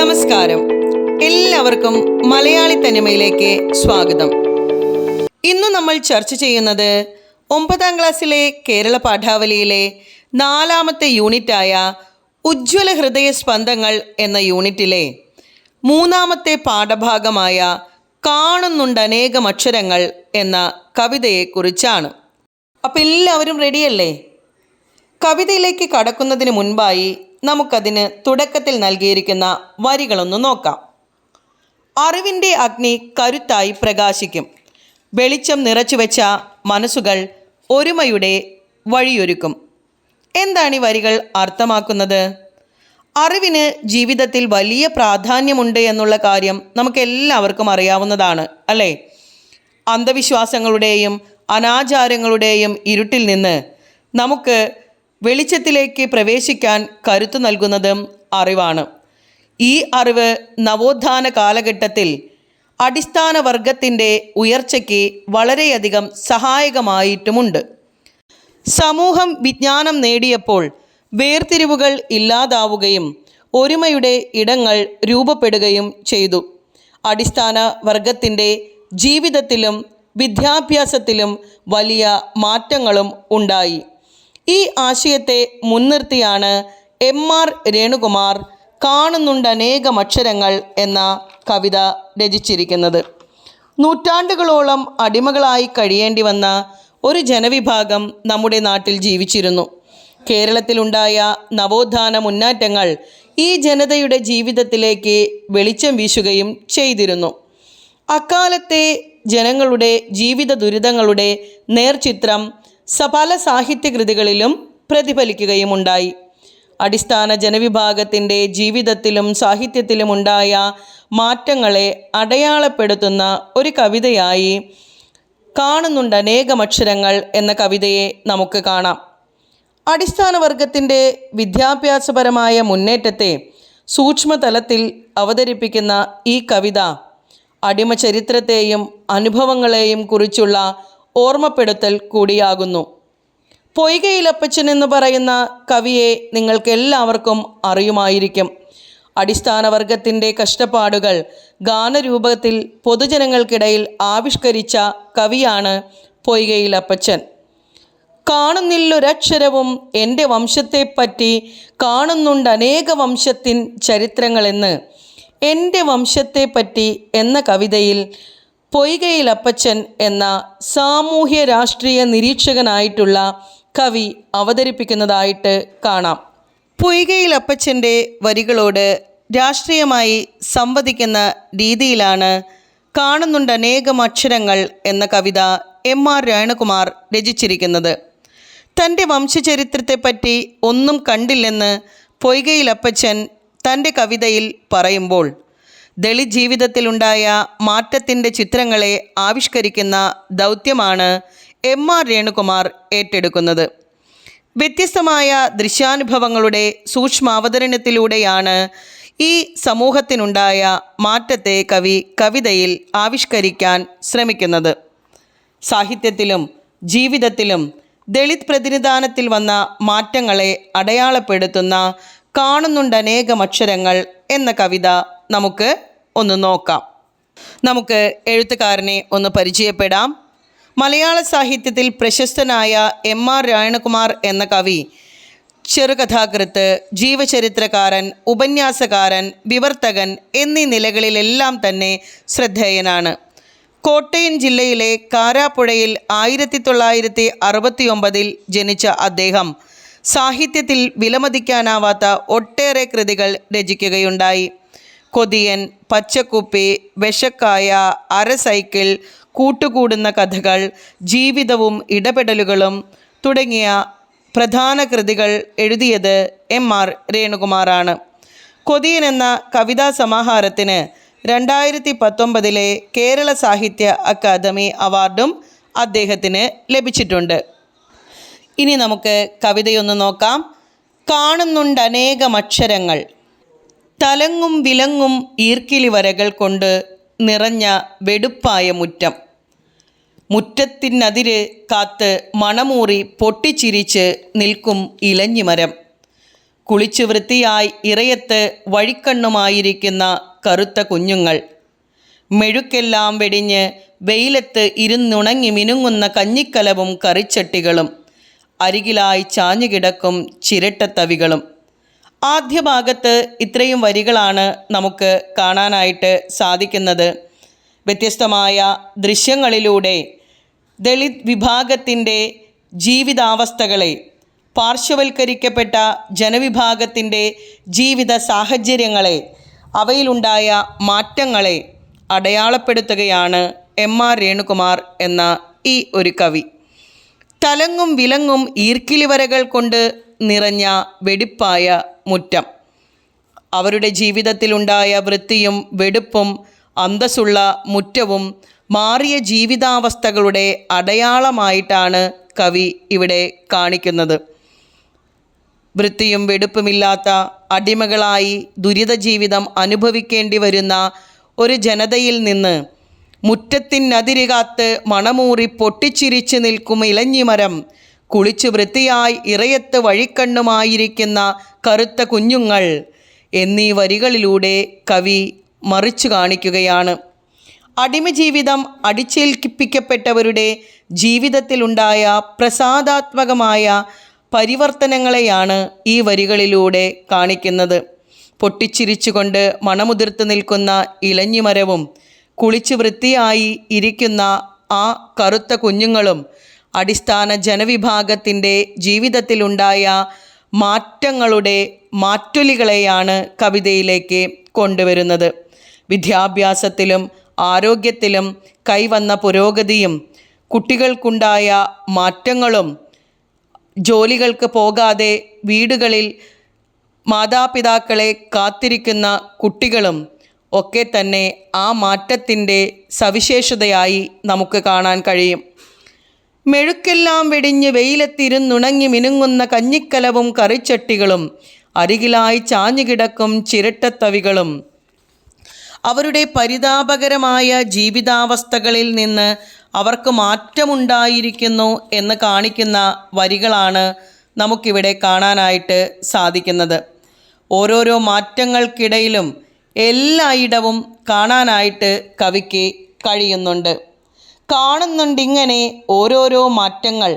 നമസ്കാരം. എല്ലാവർക്കും മലയാളി തനിമയിലേക്ക് സ്വാഗതം. ഇന്ന് നമ്മൾ ചർച്ച ചെയ്യുന്നത് ഒമ്പതാം ക്ലാസ്സിലെ കേരള പാഠാവലിയിലെ നാലാമത്തെ യൂണിറ്റായ ഉജ്ജ്വല ഹൃദയ സ്പന്ദങ്ങൾ എന്ന യൂണിറ്റിലെ മൂന്നാമത്തെ പാഠഭാഗമായ കാണുന്നുണ്ട് അനേകം അക്ഷരങ്ങൾ എന്ന കവിതയെക്കുറിച്ചാണ്. അപ്പം എല്ലാവരും റെഡിയല്ലേ കവിതയിലേക്ക് കടക്കുന്നതിന് മുൻപായി നമുക്കതിന് തുടക്കത്തിൽ നൽകിയിരിക്കുന്ന വരികളൊന്ന് നോക്കാം. അറിവിന്റെ അഗ്നി കരുത്തായി പ്രകാശിക്കും. വെളിച്ചം നിറച്ചു വെച്ച മനസ്സുകൾ ഒരുമയുടെ വഴിയൊരുക്കും. എന്താണ് ഈ വരികൾ അർത്ഥമാക്കുന്നത്? അറിവിന് ജീവിതത്തിൽ വലിയ പ്രാധാന്യമുണ്ട് എന്നുള്ള കാര്യം നമുക്കെല്ലാവർക്കും അറിയാവുന്നതാണ് അല്ലേ? അന്ധവിശ്വാസങ്ങളുടെയും അനാചാരങ്ങളുടെയും ഇരുട്ടിൽ നിന്ന് നമുക്ക് വെളിച്ചത്തിലേക്ക് പ്രവേശിക്കാൻ കരുത്തു നൽകുന്നതും അറിവാണ്. ഈ അറിവ് നവോത്ഥാന കാലഘട്ടത്തിൽ അടിസ്ഥാന വർഗത്തിന്റെ ഉയർച്ചയ്ക്ക് വളരെയധികം സഹായകമായിട്ടുമുണ്ട്. സമൂഹം വിജ്ഞാനം നേടിയപ്പോൾ വേർതിരിവുകൾ ഇല്ലാതാവുകയും ഒരുമയുടെ ഇടങ്ങൾ രൂപപ്പെടുകയും ചെയ്തു. അടിസ്ഥാന വർഗത്തിന്റെ ജീവിതത്തിലും വിദ്യാഭ്യാസത്തിലും വലിയ മാറ്റങ്ങളും ഉണ്ടായി. ഈ ആശയത്തെ മുൻനിർത്തിയാണ് എം ആർ രേണുകുമാർ കാണുന്നുണ്ട് അനേകം അക്ഷരങ്ങൾ എന്ന കവിത രചിച്ചിരിക്കുന്നത്. നൂറ്റാണ്ടുകളോളം അടിമകളായി കഴിയേണ്ടി വന്ന ഒരു ജനവിഭാഗം നമ്മുടെ നാട്ടിൽ ജീവിച്ചിരുന്നു. കേരളത്തിലുണ്ടായ നവോത്ഥാന മുന്നേറ്റങ്ങൾ ഈ ജനതയുടെ ജീവിതത്തിലേക്ക് വെളിച്ചം വീശുകയും ചെയ്തിരുന്നു. അക്കാലത്തെ ജനങ്ങളുടെ ജീവിത ദുരിതങ്ങളുടെ നേർചിത്രം സപല സാഹിത്യകൃതികളിലും പ്രതിഫലിക്കുകയുമുണ്ടായി. അടിസ്ഥാന ജനവിഭാഗത്തിന്റെ ജീവിതത്തിലും സാഹിത്യത്തിലും ഉണ്ടായ മാറ്റങ്ങളെ അടയാളപ്പെടുത്തുന്ന ഒരു കവിതയായി കാണുന്നുണ്ട് അനേകം അക്ഷരങ്ങൾ എന്ന കവിതയെ നമുക്ക് കാണാം. അടിസ്ഥാന വർഗത്തിന്റെ വിദ്യാഭ്യാസപരമായ മുന്നേറ്റത്തെ സൂക്ഷ്മതലത്തിൽ അവതരിപ്പിക്കുന്ന ഈ കവിത അടിമ ചരിത്രത്തെയും അനുഭവങ്ങളെയും കുറിച്ചുള്ള ഓർമ്മപ്പെടുത്തൽ കൂടിയാകുന്നു. പൊയ്കയിലപ്പച്ചൻ എന്ന് പറയുന്ന കവിയെ നിങ്ങൾക്കെല്ലാവർക്കും അറിയുമായിരിക്കും. അടിസ്ഥാന വർഗത്തിന്റെ കഷ്ടപ്പാടുകൾ ഗാനരൂപത്തിൽ പൊതുജനങ്ങൾക്കിടയിൽ ആവിഷ്കരിച്ച കവിയാണ് പൊയ്കയിലപ്പച്ചൻ. കാണുന്നില്ലൊരക്ഷരവും എന്റെ വംശത്തെപ്പറ്റി കാണുന്നുണ്ട് അനേക വംശത്തിൻ ചരിത്രങ്ങളെന്ന്. എന്റെ വംശത്തെപ്പറ്റി എന്ന കവിതയിൽ പൊയ്കയിൽ അപ്പച്ചൻ എന്ന സാമൂഹ്യ രാഷ്ട്രീയ നിരീക്ഷകനായിട്ടുള്ള കവി അവതരിപ്പിക്കുന്നതായിട്ട് കാണാം. പൊയ്കയിൽ അപ്പച്ചന്റെ വരികളോട് രാഷ്ട്രീയമായി സംവദിക്കുന്ന രീതിയിലാണ് കാണുന്നുണ്ട് അനേകം അക്ഷരങ്ങൾ എന്ന കവിത എം ആർ രേണുകുമാർ രചിച്ചിരിക്കുന്നത്. തന്റെ വംശചരിത്രത്തെപ്പറ്റി ഒന്നും കണ്ടില്ലെന്ന് പൊയ്കയിൽ അപ്പച്ചൻ തന്റെ കവിതയിൽ പറയുമ്പോൾ ദളിത് ജീവിതത്തിലുണ്ടായ മാറ്റത്തിന്റെ ചിത്രങ്ങളെ ആവിഷ്കരിക്കുന്ന ദൗത്യമാണ് എം ആർ രേണുകുമാർ ഏറ്റെടുക്കുന്നത്. വ്യത്യസ്തമായ ദൃശ്യാനുഭവങ്ങളുടെ സൂക്ഷ്മാവതരണത്തിലൂടെയാണ് ഈ സമൂഹത്തിനുണ്ടായ മാറ്റത്തെ കവി കവിതയിൽ ആവിഷ്കരിക്കാൻ ശ്രമിക്കുന്നത്. സാഹിത്യത്തിലും ജീവിതത്തിലും ദളിത് പ്രതിനിധാനത്തിൽ വന്ന മാറ്റങ്ങളെ അടയാളപ്പെടുത്തുന്ന കാണുന്നുണ്ട് അനേകം അക്ഷരങ്ങൾ എന്ന കവിത നമുക്ക് ഒന്ന് നോക്കാം. നമുക്ക് എഴുത്തുകാരനെ ഒന്ന് പരിചയപ്പെടാം. മലയാള സാഹിത്യത്തിൽ പ്രശസ്തനായ എം ആർ രായണകുമാർ എന്ന കവി ചെറുകഥാകൃത്ത് ജീവചരിത്രകാരൻ ഉപന്യാസകാരൻ വിവർത്തകൻ എന്നീ നിലകളിലെല്ലാം തന്നെ ശ്രദ്ധേയനാണ്. കോട്ടയം ജില്ലയിലെ കാരാപ്പുഴയിൽ ആയിരത്തി തൊള്ളായിരത്തി അറുപത്തി ഒമ്പതിൽ ജനിച്ച അദ്ദേഹം സാഹിത്യത്തിൽ വിലമതിക്കാനാവാത്ത ഒട്ടേറെ കൃതികൾ രചിക്കുകയുണ്ടായി. കൊതിയൻ പച്ചക്കുപ്പി വിഷക്കായ അരസൈക്കിൾ കൂട്ടുകൂടുന്ന കഥകൾ ജീവിതവും ഇടപെടലുകളും തുടങ്ങിയ പ്രധാന കൃതികൾ എഴുതിയത് എം ആർ രേണുകുമാറാണ്. കൊതിയൻ എന്ന കവിതാ സമാഹാരത്തിന് രണ്ടായിരത്തി പത്തൊമ്പതിലെ കേരള സാഹിത്യ അക്കാദമി അവാർഡും അദ്ദേഹത്തിന് ലഭിച്ചിട്ടുണ്ട്. ഇനി നമുക്ക് കവിതയൊന്ന് നോക്കാം. കാണുന്നുണ്ട് അനേകം അക്ഷരങ്ങൾ. തലങ്ങും വിലങ്ങും ഈർക്കിലി വരകൾ കൊണ്ട് നിറഞ്ഞ വെടുപ്പായ മുറ്റം. മുറ്റത്തിനതിര് കാത്ത് മണമൂറി പൊട്ടിച്ചിരിച്ച് നിൽക്കും ഇലഞ്ഞിമരം. കുളിച്ചു വൃത്തിയായി ഇറയത്ത് വഴിക്കണ്ണുമായിരിക്കുന്ന കറുത്ത കുഞ്ഞുങ്ങൾ. മെഴുക്കെല്ലാം വെടിഞ്ഞ് വെയിലത്ത് ഇരുന്നുണങ്ങി മിനുങ്ങുന്ന കഞ്ഞിക്കലവും കറിച്ചട്ടികളും. അരികിലായി ചാഞ്ഞുകിടക്കും ചിരട്ടത്തവികളും. ആദ്യ ഭാഗത്ത് ഇത്രയും വരികളാണ് നമുക്ക് കാണാനായിട്ട് സാധിക്കുന്നത്. വ്യത്യസ്തമായ ദൃശ്യങ്ങളിലൂടെ ദളിത് വിഭാഗത്തിന്റെ ജീവിതാവസ്ഥകളെ പാർശ്വവൽക്കരിക്കപ്പെട്ട ജനവിഭാഗത്തിന്റെ ജീവിത സാഹചര്യങ്ങളെ അവയിലുണ്ടായ മാറ്റങ്ങളെ അടയാളപ്പെടുത്തുകയാണ് എം ആർ രേണുകുമാർ എന്ന ഈ ഒരു കവി. തലങ്ങും വിലങ്ങും ഈർക്കിലിവരകൾ കൊണ്ട് നിറഞ്ഞ വെടിപ്പായ മുറ്റം. അവരുടെ ജീവിതത്തിലുണ്ടായ വൃത്തിയും വെടുപ്പും അന്തസ്സുള്ള മുറ്റവും മാറിയ ജീവിതാവസ്ഥകളുടെ അടയാളമായിട്ടാണ് കവി ഇവിടെ കാണിക്കുന്നത്. വൃത്തിയും വെടുപ്പുമില്ലാത്ത അടിമകളായി ദുരിത ജീവിതം അനുഭവിക്കേണ്ടി വരുന്ന ഒരു ജനതയിൽ നിന്ന് മുറ്റത്തിനതിരുകാത്ത് മണമൂറി പൊട്ടിച്ചിരിച്ചു നിൽക്കും ഇലഞ്ഞിമരം കുളിച്ചു വൃത്തിയായി ഇറയത്ത് വഴിക്കണ്ണുമായിരിക്കുന്ന കറുത്ത കുഞ്ഞുങ്ങൾ എന്നീ വരികളിലൂടെ കവി മറിച്ചു കാണിക്കുകയാണ്. അടിമജീവിതം അടിച്ചേൽപ്പിക്കപ്പെട്ടവരുടെ ജീവിതത്തിലുണ്ടായ പ്രസാദാത്മകമായ പരിവർത്തനങ്ങളെയാണ് ഈ വരികളിലൂടെ കാണിക്കുന്നത്. പൊട്ടിച്ചിരിച്ചുകൊണ്ട് മണമുതിർത്ത് നിൽക്കുന്ന ഇലഞ്ഞിമരവും കുളിച്ച് വൃത്തിയായി ഇരിക്കുന്ന ആ കറുത്ത കുഞ്ഞുങ്ങളും അടിസ്ഥാന ജനവിഭാഗത്തിന്റെ ജീവിതത്തിലുണ്ടായ മാറ്റങ്ങളുടെ മാറ്റൊലികളെയാണ് കവിതയിലേക്ക് കൊണ്ടുവരുന്നത്. വിദ്യാഭ്യാസത്തിലും ആരോഗ്യത്തിലും കൈവന്ന പുരോഗതിയും കുട്ടികൾക്കുണ്ടായ മാറ്റങ്ങളും ജോലികൾക്ക് പോകാതെ വീടുകളിൽ മാതാപിതാക്കളെ കാത്തിരിക്കുന്ന കുട്ടികളും ഒക്കെ തന്നെ ആ മാറ്റത്തിന്റെ സവിശേഷതയായി നമുക്ക് കാണാൻ കഴിയും. മെഴുക്കെല്ലാം വെടിഞ്ഞ് വെയിലത്തിരുന്നുണങ്ങി മിനുങ്ങുന്ന കഞ്ഞിക്കലവും കറിച്ചട്ടികളും അരികിലായി ചാഞ്ഞുകിടക്കും ചിരട്ടത്തവികളും. അവരുടെ പരിതാപകരമായ ജീവിതാവസ്ഥകളിൽ നിന്ന് അവർക്ക് മാറ്റമുണ്ടായിരിക്കുന്നു എന്ന് കാണിക്കുന്ന വരികളാണ് നമുക്കിവിടെ കാണാനായിട്ട് സാധിക്കുന്നത്. ഓരോരോ മാറ്റങ്ങൾക്കിടയിലും എല്ലായിടവും കാണാനായിട്ട് കവിക്ക് കഴിയുന്നുണ്ട്. കാണുന്നുണ്ടിങ്ങനെ ഓരോരോ മാറ്റങ്ങൾ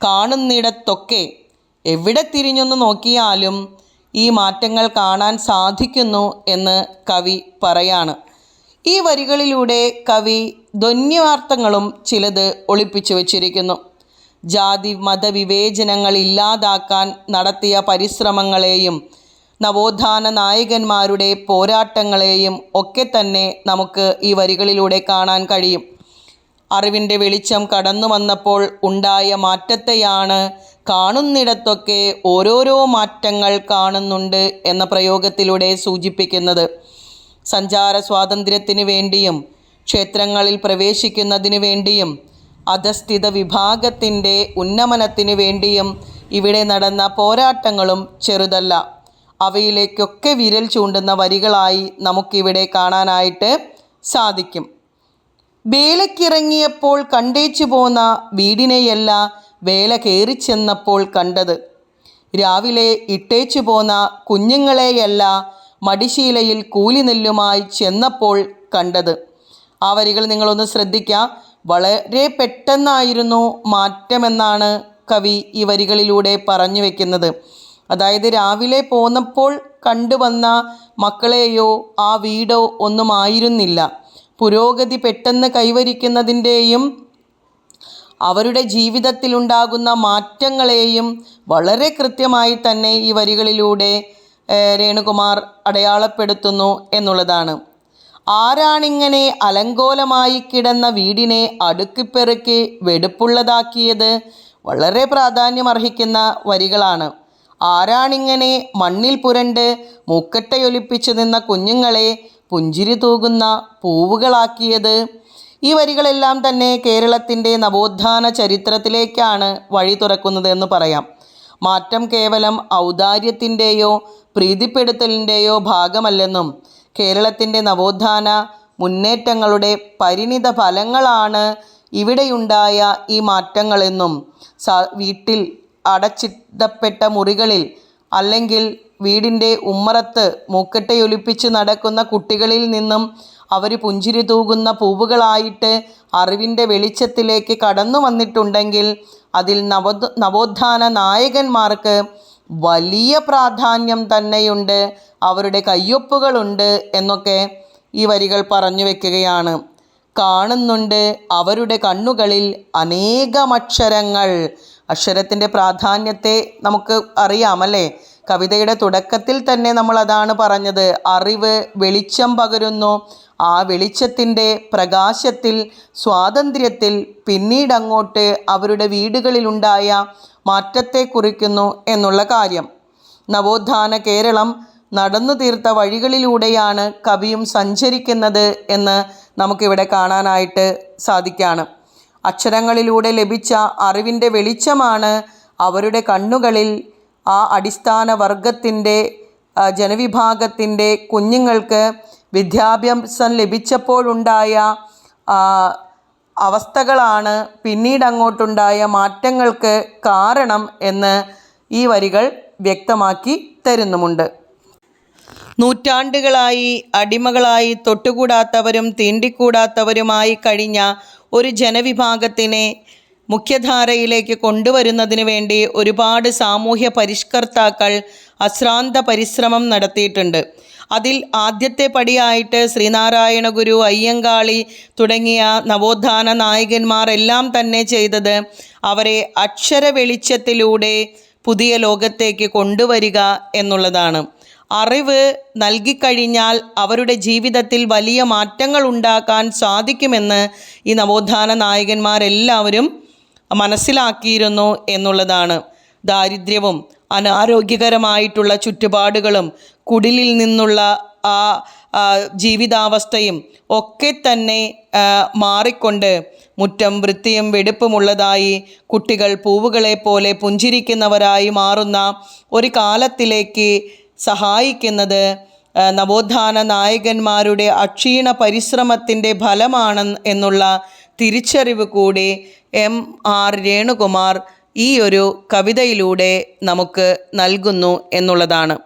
കാണുന്നിടത്തൊക്കെ എവിടെ തിരിഞ്ഞൊന്ന് നോക്കിയാലും ഈ മാറ്റങ്ങൾ കാണാൻ സാധിക്കുന്നു എന്ന് കവി പറയാണ്. ഈ വരികളിലൂടെ കവി ധന്യവാർത്ഥങ്ങളും ചിലത് ഒളിപ്പിച്ചു വച്ചിരിക്കുന്നു. ജാതി മതവിവേചനങ്ങൾ ഇല്ലാതാക്കാൻ നടത്തിയ പരിശ്രമങ്ങളെയും നവോത്ഥാന നായകന്മാരുടെ പോരാട്ടങ്ങളെയും ഒക്കെ തന്നെ നമുക്ക് ഈ വരികളിലൂടെ കാണാൻ കഴിയും. അറിവിന്റെ വെളിച്ചം കടന്നു വന്നപ്പോൾ ഉണ്ടായ മാറ്റത്തെയാണ് കാണുന്നിടത്തൊക്കെ ഓരോരോ മാറ്റങ്ങൾ കാണുന്നുണ്ട് എന്ന പ്രയോഗത്തിലൂടെ സൂചിപ്പിക്കുന്നത്. സഞ്ചാര സ്വാതന്ത്ര്യത്തിന് വേണ്ടിയും ക്ഷേത്രങ്ങളിൽ പ്രവേശിക്കുന്നതിന് വേണ്ടിയും അധസ്ഥിത വിഭാഗത്തിന്റെ ഉന്നമനത്തിന് വേണ്ടിയും ഇവിടെ നടന്ന പോരാട്ടങ്ങളും ചെറുതല്ല. അവയിലേക്കൊക്കെ വിരൽ ചൂണ്ടുന്ന വരികളായി നമുക്കിവിടെ കാണാനായിട്ട് സാധിക്കും. വേലക്കിറങ്ങിയപ്പോൾ കണ്ടേച്ചു പോന്ന വീടിനെയല്ല വേല കയറിച്ചെന്നപ്പോൾ കണ്ടത്. രാവിലെ ഇട്ടേച്ചു പോന്ന കുഞ്ഞുങ്ങളെയല്ല മടിശീലയിൽ കൂലി നെല്ലുമായി ചെന്നപ്പോൾ കണ്ടത്. ആ വരികൾ നിങ്ങളൊന്ന് ശ്രദ്ധിക്കുക വളരെ പെട്ടെന്നായിരുന്നു മാറ്റമെന്നാണ് കവി ഈ വരികളിലൂടെ പറഞ്ഞു വെക്കുന്നത്. അതായത് രാവിലെ പോന്നപ്പോൾ കണ്ടുവന്ന മക്കളെയോ ആ വീടോ ഒന്നും ആയിരുന്നില്ല. പുരോഗതി പെട്ടെന്ന് കൈവരിക്കുന്നതിന്റെയും അവരുടെ ജീവിതത്തിലുണ്ടാകുന്ന മാറ്റങ്ങളെയും വളരെ കൃത്യമായി തന്നെ ഈ വരികളിലൂടെ രേണുകുമാർ അടയാളപ്പെടുത്തുന്നു എന്നുള്ളതാണ്. ആരാണിങ്ങനെ അലങ്കോലമായി കിടന്ന വീടിനെ അടുക്കിപ്പെറുക്കി വെടുപ്പുള്ളതാക്കിയത് വളരെ പ്രാധാന്യമർഹിക്കുന്ന വരികളാണ്. ആരാണിങ്ങനെ മണ്ണിൽ പുരണ്ട് മൂക്കട്ടയൊലിപ്പിച്ചു നിന്ന കുഞ്ഞുങ്ങളെ പുഞ്ചിരി തൂകുന്ന പൂവുകളാക്കിയത്. ഈ വരികളെല്ലാം തന്നെ കേരളത്തിന്റെ നവോത്ഥാന ചരിത്രത്തിലേക്കാണ് വഴി തുറക്കുന്നതെന്ന് പറയാം. മാറ്റം കേവലം ഔദാര്യത്തിന്റെയോ പ്രീതിപ്പെടുത്തലിന്റെയോ ഭാഗമല്ലെന്നും കേരളത്തിന്റെ നവോത്ഥാന മുന്നേറ്റങ്ങളുടെ പരിണിത ഫലങ്ങളാണ് ഇവിടെയുണ്ടായ ഈ മാറ്റങ്ങളെന്നും വീട്ടിൽ അടച്ചിടപ്പെട്ട മുറികളിൽ അല്ലെങ്കിൽ വീടിന്റെ ഉമ്മറത്ത് മൂക്കട്ടയൊലിപ്പിച്ച് നടക്കുന്ന കുട്ടികളിൽ നിന്നും അവർ പുഞ്ചിരി തൂകുന്ന പൂവുകളായിട്ട് അറിവിന്റെ വെളിച്ചത്തിലേക്ക് കടന്നു വന്നിട്ടുണ്ടെങ്കിൽ അതിൽ നവോ നവോത്ഥാന നായകന്മാർക്ക് വലിയ പ്രാധാന്യം തന്നെയുണ്ട്. അവരുടെ കയ്യൊപ്പുകളുണ്ട് എന്നൊക്കെ ഈ വരികൾ പറഞ്ഞു വെക്കുകയാണ്. കാണുന്നുണ്ട് അവരുടെ കണ്ണുകളിൽ അനേകമക്ഷരങ്ങൾ അക്ഷരത്തിന്റെ പ്രാധാന്യത്തെ നമുക്ക് അറിയാമല്ലേ കവിതയുടെ തുടക്കത്തിൽ തന്നെ നമ്മൾ അതാണ് പറഞ്ഞത് അറിവ് വെളിച്ചം പകരുന്നു. ആ വെളിച്ചത്തിന്റെ പ്രകാശത്തിൽ സ്വാതന്ത്ര്യത്തിൽ പിന്നീട് അങ്ങോട്ട് അവരുടെ വീടുകളിലുണ്ടായ മാറ്റത്തെ കുറിക്കുന്നു എന്നുള്ള കാര്യം. നവോത്ഥാന കേരളം നടന്നു തീർത്ത വഴികളിലൂടെയാണ് കവിയും സഞ്ചരിക്കുന്നത് എന്ന് നമുക്കിവിടെ കാണാനായിട്ട് സാധിക്കുകയാണ് അക്ഷരങ്ങളിലൂടെ ലഭിച്ച അറിവിന്റെ വെളിച്ചമാണ് അവരുടെ കണ്ണുകളിൽ ആ അടിസ്ഥാന വർഗത്തിന്റെ ജനവിഭാഗത്തിന്റെ കുഞ്ഞുങ്ങൾക്ക് വിദ്യാഭ്യാസം ലഭിച്ചപ്പോഴുണ്ടായ അവസ്ഥകളാണ് പിന്നീട് അങ്ങോട്ടുണ്ടായ മാറ്റങ്ങൾക്ക് കാരണം എന്ന് ഈ വരികൾ വ്യക്തമാക്കി തരുന്നുമുണ്ട്. നൂറ്റാണ്ടുകളായി അടിമകളായി തൊട്ടുകൂടാത്തവരും തീണ്ടിക്കൂടാത്തവരുമായി കഴിഞ്ഞ ഒരു ജനവിഭാഗത്തിനെ മുഖ്യധാരയിലേക്ക് കൊണ്ടുവരുന്നതിന് വേണ്ടി ഒരുപാട് സാമൂഹ്യ പരിഷ്കർത്താക്കൾ അശ്രാന്ത പരിശ്രമം നടത്തിയിട്ടുണ്ട്. അതിൽ ആദ്യത്തെ പടിയായിട്ട് ശ്രീനാരായണ ഗുരു അയ്യങ്കാളി തുടങ്ങിയ നവോത്ഥാന നായകന്മാർ എല്ലാം തന്നെ ചെയ്തത് അവരെ അക്ഷര വെളിച്ചത്തിലൂടെ പുതിയ ലോകത്തേക്ക് കൊണ്ടുവരിക എന്നുള്ളതാണ്. അറിവ് നൽകിക്കഴിഞ്ഞാൽ അവരുടെ ജീവിതത്തിൽ വലിയ മാറ്റങ്ങൾ ഉണ്ടാക്കാൻ സാധിക്കുമെന്ന് ഈ നവോത്ഥാന നായകന്മാരെല്ലാവരും മനസ്സിലാക്കിയിരുന്നു എന്നുള്ളതാണ്. ദാരിദ്ര്യവും അനാരോഗ്യകരമായിട്ടുള്ള ചുറ്റുപാടുകളും കുടിലിൽ നിന്നുള്ള ആ ജീവിതാവസ്ഥയും ഒക്കെ തന്നെ മാറിക്കൊണ്ട് മുറ്റം വൃത്തിയും വെടുപ്പുമുള്ളതായി കുട്ടികൾ പൂവുകളെ പോലെ പുഞ്ചിരിക്കുന്നവരായി മാറുന്ന ഒരു കാലത്തിലേക്ക് സഹായിക്കുന്നത് നവോത്ഥാന നായകന്മാരുടെ അക്ഷീണ പരിശ്രമത്തിന്റെ ഫലമാണ് എന്നുള്ള തിരിച്ചറിവ് കൂടി എം ആർ രേണുകുമാർ ഈ ഒരു കവിതയിലൂടെ നമുക്ക് നൽകുന്നു എന്നുള്ളതാണ്.